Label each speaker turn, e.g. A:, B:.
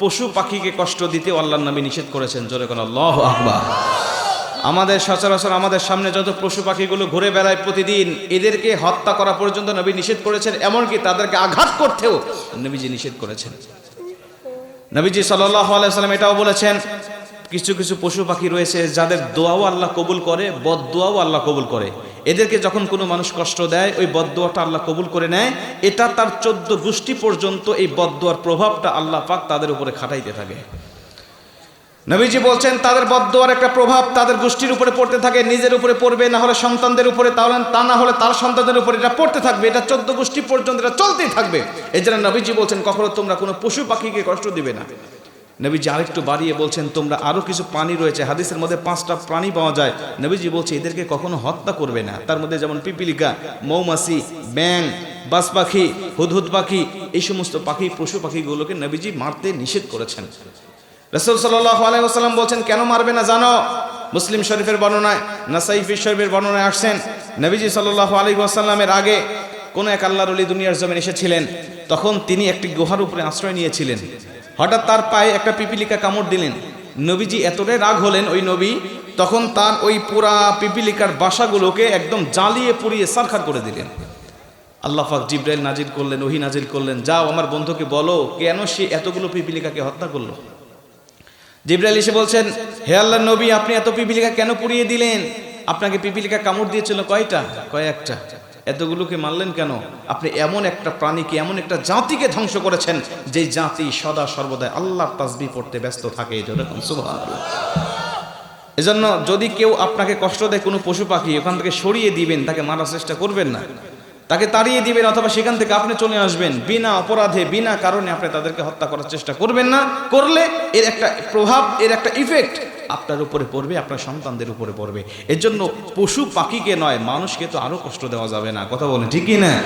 A: পশু পাখিকে কষ্ট দিতে আল্লাহর নবী নিষেধ করেছেন। জোরে কোন আল্লাহ আকবার। আমাদের সচরাচর আমাদের সামনে যত পশু পাখিগুলো ঘুরে বেড়ায় প্রতিদিন, এদেরকে হত্যা করা পর্যন্ত নবী নিষেধ করেছেন, এমনকি তাদেরকে আঘাত করতেও নবীজি নিষেধ করেছেন। নবীজি সাল্লাহ এটাও বলেছেন, কিছু কিছু পশু পাখি রয়েছে যাদের দোয়াও আল্লাহ কবুল করে, বদ দোয়াও আল্লাহ কবুল করে। এদেরকে যখন কোনো মানুষ কষ্ট দেয়, ওই বদদোয়াটা আল্লাহ কবুল করে নেয়। এটা তার চোদ্দ গোষ্ঠী পর্যন্ত এই বদদোয়ার প্রভাবটা আল্লাহ পাক তাদের উপরে খাটাইতে থাকে। নবীজি বলছেন, তাদের বদদোয়ার একটা প্রভাব তাদের গোষ্ঠীর উপরে পড়তে থাকে, নিজের উপরে পড়বে, না হলে সন্তানদের উপরে, তাহলে তা না হলে তার সন্তানদের উপরে এটা পড়তে থাকবে, এটা চোদ্দ গোষ্ঠী পর্যন্ত এটা চলতেই থাকবে। এই জন্য নবীজি বলছেন, কখনো তোমরা কোনো পশু পাখিকে কষ্ট দিবে না। নবীজি আরেকটু বাড়িয়ে বলছেন, তোমরা আরও কিছু প্রাণী রয়েছে, হাদিসের মধ্যে পাঁচটা প্রাণী পাওয়া যায়। নবীজি বলছে, এদেরকে কখনো হত্যা করবে না। তার মধ্যে যেমন পিপিলিকা, মৌমাছি ব্যাং বাস পাখি, হুদহুদ পাখি, এই সমস্ত পাখি, পশু পাখিগুলোকে নবীজি মারতে নিষেধ করেছেন। রসুল সাল্লাহ বলছেন, কেন মারবে না জানো? মুসলিম শরীফের বর্ণনায় নাসাইফি শরীফের বর্ণনায় আসছেন, নবীজি সাল্লাহ আলী আসাল্লামের আগে কোনো এক আল্লাহর দুনিয়ার জমিন এসেছিলেন, তখন তিনি একটি গুহার উপরে আশ্রয় নিয়েছিলেন। হঠাৎ তার পায়ে একটা পিপিলিকা কামড় দিলেন। নবীজি এতটাই রাগ হলেন ওই নবী, তখন তার ওই পুরা পিপিলিকার বাসাগুলোকে একদম জ্বালিয়ে পুড়িয়ে সারখার করে দিলেন। আল্লাহ পাক জিব্রাইল নাজিল করলেন, ওহি নাজিল করলেন, যাও আমার বন্ধুকে বলো, কেন সে এতগুলো পিপিলিকাকে হত্যা করল? জিব্রাইল এসে বলছেন, হে আল্লাহ নবী, আপনি এত পিপিলিকা কেন পুড়িয়ে দিলেন? আপনাকে পিপিলিকা কামড় দিয়েছিল কয়টা? কয়েকটা। এতগুলোকে মারলেন কেন? আপনি এমন একটা প্রাণীকে, এমন একটা জাতিকে ধ্বংস করেছেন, যে জাতি সদা সর্বদা আল্লাহর তাসবি পড়তে ব্যস্ত থাকে। এজন্য যদি কেউ আপনাকে কষ্ট দেয় কোনো পশু পাখি, ওখান থেকে সরিয়ে দিবেন, তাকে মারার চেষ্টা করবেন না। তাকে তাড়িয়ে দিবেন, অথবা সেখান থেকে আপনি চলে আসবেন, বিনা অপরাধে, বিনা কারণে আপনি তাদেরকে হত্যা করার চেষ্টা করবেন না। করলে এর একটা প্রভাব, এর একটা ইফেক্ট আপনার উপরে পড়বে, আপনার সন্তানদের উপরে পড়বে। এর জন্য পশু পাখিকে নয়, মানুষকে তো আরও কষ্ট দেওয়া যাবে না। কথা বলে ঠিকই না